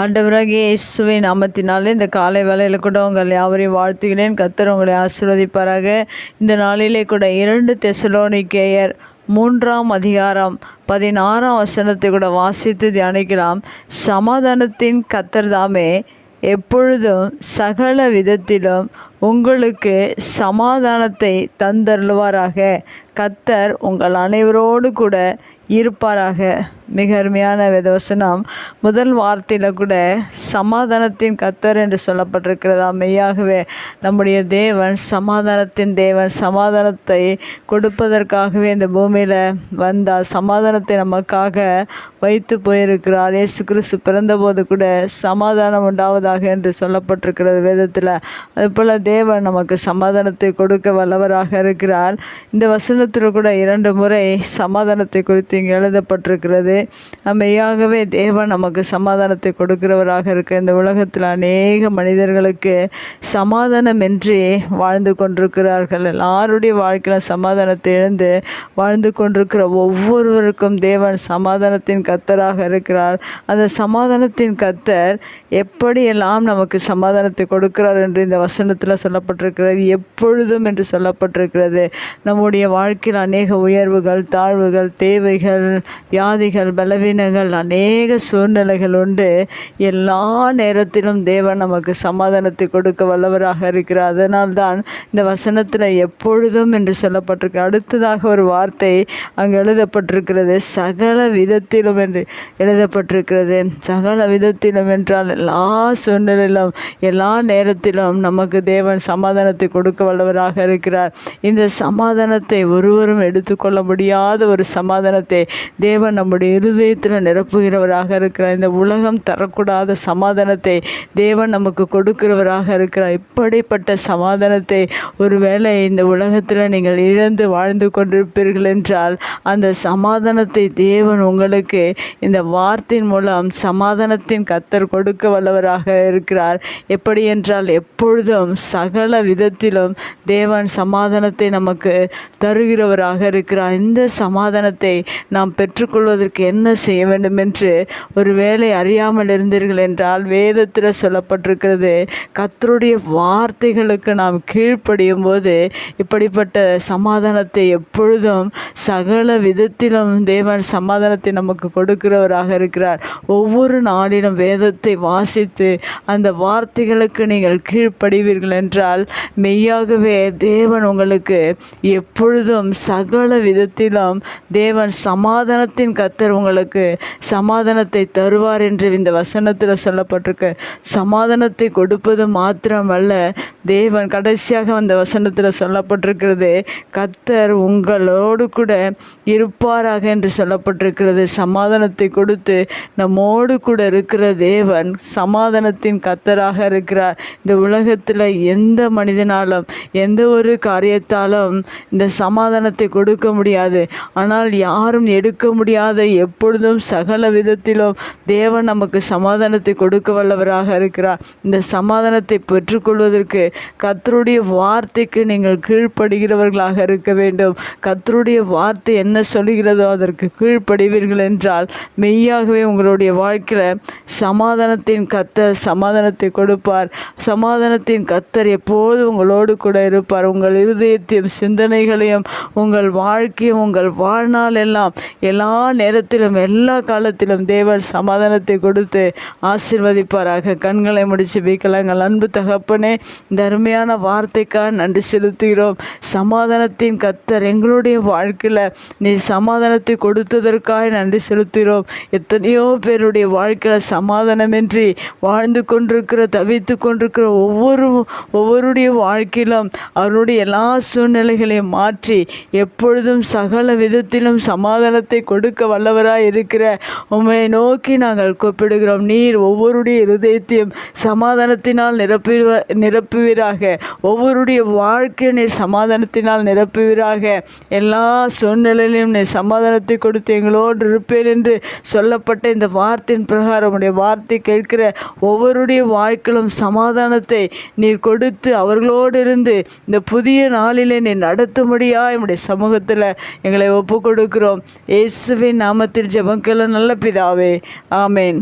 ஆண்டவராகிய இயேசுவின் நாமத்தினாலே இந்த காலை வேலையில் கூட உங்கள் யாவரையும் வாழ்த்துகிறேன். கத்தர் உங்களை ஆசீர்வதிப்பாராக. இந்த நாளிலே கூட இரண்டு தெசலோனிக்கேயர் மூன்றாம் அதிகாரம் பதினாறாம் வசனத்தை கூட வாசித்து தியானிக்கலாம். சமாதானத்தின் கத்தர் தாமே எப்பொழுதும் சகல விதத்திலும் உங்களுக்கு சமாதானத்தை தந்தருள்வாராக. கத்தர் உங்கள் அனைவரோடு கூட இருப்பாராக. மிக அருமையான வேதவசனம். முதல் வார்த்தையில் கூட சமாதானத்தின் கத்தர் என்று சொல்லப்பட்டிருக்கிறதா? மெய்யாகவே நம்முடைய தேவன் சமாதானத்தின் தேவன் சமாதானத்தை கொடுப்பதற்காகவே இந்த பூமியில் வந்தால் சமாதானத்தை நமக்காக வைத்து போயிருக்கிறார். இயேசு கிறிஸ்து பிறந்தபோது கூட சமாதானம் உண்டாவதாக என்று சொல்லப்பட்டிருக்கிறது வேதத்தில். அதுபோல் தேவன் நமக்கு சமாதானத்தை கொடுக்க வல்லவராக இருக்கிறார். இந்த வசனத்தில் கூட இரண்டு முறை சமாதானத்தை குறித்து இங்கே எழுதப்பட்டிருக்கிறது. மெய்யாகவே தேவன் நமக்கு சமாதானத்தை கொடுக்கிறவராக இருக்க இந்த உலகத்தில் அநேக மனிதர்களுக்கு சமாதானமின்றி வாழ்ந்து கொண்டிருக்கிறார்கள். எல்லாருடைய வாழ்க்கையில் சமாதானத்தை இழந்து வாழ்ந்து கொண்டிருக்கிற ஒவ்வொருவருக்கும் தேவன் சமாதானத்தின் கத்தராக இருக்கிறார். அந்த சமாதானத்தின் கத்தர் எப்படியெல்லாம் நமக்கு சமாதானத்தை கொடுக்கிறார் என்று இந்த வசனத்தில் சொல்லப்பட்டிருக்கிறது. எப்பொழுதும் என்று சொல்லப்பட்டிருக்கிறது. நம்முடைய வாழ்க்கையில் அநேக உயர்வுகள் தாழ்வுகள் தேவைகள் வியாதிகள் பலவீனங்கள் அநேக சூழ்நிலைகள் உண்டு. எல்லா நேரத்திலும் தேவன் நமக்கு சமாதானத்தை கொடுக்க வல்லவராக இருக்கிறார். அதனால்தான் இந்த வசனத்தில் எப்பொழுதும் என்று சொல்லப்பட்டிருக்கு. அடுத்ததாக ஒரு வார்த்தை அங்கே எழுதப்பட்டிருக்கிறது. சகல விதத்திலும் என்று எழுதப்பட்டிருக்கிறது. சகல விதத்திலும் என்றால் எல்லா சூழ்நிலையிலும் எல்லா நேரத்திலும் நமக்கு தேவன் சமாதானத்தை கொடுக்க வல்லவராக இருக்கிறார். இந்த சமாதானத்தை ஒருவரும் எடுத்துக்கொள்ள முடியாத ஒரு சமாதானத்தை தேவன் நம்முடைய இருதயத்தில் நிரப்புகிறவராக இருக்கிறார். இந்த உலகம் தரக்கூடாத சமாதானத்தை தேவன் நமக்கு கொடுக்கிறவராக இருக்கிறார். இப்படிப்பட்ட சமாதானத்தை ஒருவேளை இந்த உலகத்தில் நீங்கள் இழந்து வாழ்ந்து கொண்டிருப்பீர்கள் என்றால் அந்த சமாதானத்தை தேவன் உங்களுக்கு இந்த வார்த்தையின் மூலம் சமாதானத்தின் கத்தர் கொடுக்க வல்லவராக இருக்கிறார். எப்படி என்றால் எப்பொழுதும் சகல விதத்திலும் தேவன் சமாதானத்தை நமக்கு தருகிறவராக இருக்கிறார். இந்த சமாதானத்தை நாம் பெற்றுக்கொள்வதற்கு என்ன செய்ய வேண்டும் என்று ஒருவேளை அறியாமல் இருந்தீர்கள் என்றால் வேதத்தில் சொல்லப்பட்டிருக்கிறது. கத்தருடைய வார்த்தைகளுக்கு நாம் கீழ்ப்படியும் போது இப்படிப்பட்ட சமாதானத்தை எப்பொழுதும் சகல விதத்திலும் தேவன் சமாதானத்தை நமக்கு கொடுக்கிறவராக இருக்கிறார். ஒவ்வொரு நாளிலும் வேதத்தை வாசித்து அந்த வார்த்தைகளுக்கு நீங்கள் கீழ்ப்படிவீர்கள் என்றால் மெய்யாகவே தேவன் உங்களுக்கு எப்பொழுதும் சகல விதத்திலும் தேவன் சமாதானத்தின் கத்தர் உங்களுக்கு சமாதானத்தை தருவார் என்று இந்த வசனத்தில் சொல்லப்பட்டிருக்கு. சமாதானத்தை கொடுப்பது மாத்திரமல்ல தேவன் கடைசியாக அந்த வசனத்தில் சொல்லப்பட்டிருக்கிறது கத்தர் உங்களோடு கூட இருப்பாராக என்று சொல்லப்பட்டிருக்கிறது. சமாதானத்தை கொடுத்து நம்மோடு கூட இருக்கிற தேவன் சமாதானத்தின் கத்தராக இருக்கிறார். இந்த உலகத்தில் எந்த மனிதனாலும் எந்த ஒரு காரியத்தாலும் இந்த சமாதானத்தை கொடுக்க முடியாது. ஆனால் யாரும் எடுக்க முடியாத எப்பொழுதும் சகல விதத்திலும் தேவன் நமக்கு சமாதானத்தை கொடுக்க வல்லவராக இருக்கிறார். இந்த சமாதானத்தை பெற்றுக்கொள்வதற்கு கத்தருடைய வார்த்தைக்கு நீங்கள் கீழ்ப்படுகிறவர்களாக இருக்க வேண்டும். கத்தருடைய வார்த்தை என்ன சொல்கிறதோ அதற்கு கீழ்ப்படுவீர்கள் என்றால் மெய்யாகவே உங்களுடைய வாழ்க்கையில் சமாதானத்தின் கத்தர் சமாதானத்தை கொடுப்பார். சமாதானத்தின் கத்தர் எப்போது உங்களோடு கூட இருப்பார். உங்கள் இருதயத்தையும் சிந்தனைகளையும் உங்கள் வாழ்க்கையும் உங்கள் வாழ்நாள் எல்லாம் எல்லா நேரத்தையும் காலத்திலும் எல்லா காலத்திலும் தேவன் சமாதானத்தை கொடுத்து ஆசிர்வதிப்பாராக. கண்களை முடிச்சு வைக்கலாங்கள். அன்பு தகப்பனே இந்த அருமையான வார்த்தைக்காக நன்றி செலுத்துகிறோம். சமாதானத்தின் கத்தர் எங்களுடைய வாழ்க்கையில் நீ சமாதானத்தை கொடுத்ததற்காக நன்றி செலுத்துகிறோம். எத்தனையோ பேருடைய வாழ்க்கையில் சமாதானமின்றி வாழ்ந்து கொண்டிருக்கிற தவித்து கொண்டிருக்கிற ஒவ்வொரு ஒவ்வொருடைய வாழ்க்கையிலும் அவருடைய எல்லா சூழ்நிலைகளையும் மாற்றி எப்பொழுதும் சகல விதத்திலும் சமாதானத்தை கொடுக்க வல்ல வல்லவராய் இருக்கிற உம்மை நோக்கி நாங்கள் கூப்பிடுகிறோம். நீர் ஒவ்வொருடைய இருதயத்தையும் சமாதானத்தினால் நிரப்பிடுவ நிரப்புவீராக. ஒவ்வொருடைய வாழ்க்கையை நீர் சமாதானத்தினால் நிரப்புவீராக. எல்லா சூழ்நிலையிலும் நீர் சமாதானத்தை கொடுத்து எங்களோடு இருப்பேன் என்று சொல்லப்பட்ட இந்த வார்த்தையின் பிரகாரம் உடைய வார்த்தை கேட்கிற ஒவ்வொருடைய வாழ்க்கையிலும் சமாதானத்தை நீர் கொடுத்து அவர்களோடு இருந்து இந்த புதிய நாளிலே நீ நடத்தும்படியா என்னுடைய சமூகத்தில் எங்களை ஒப்பு கொடுக்கிறோம் இயேசுவின் நாமத்தில் ஜெபக்கெல்லாம் நல்ல பிதாவே. ஆமேன்.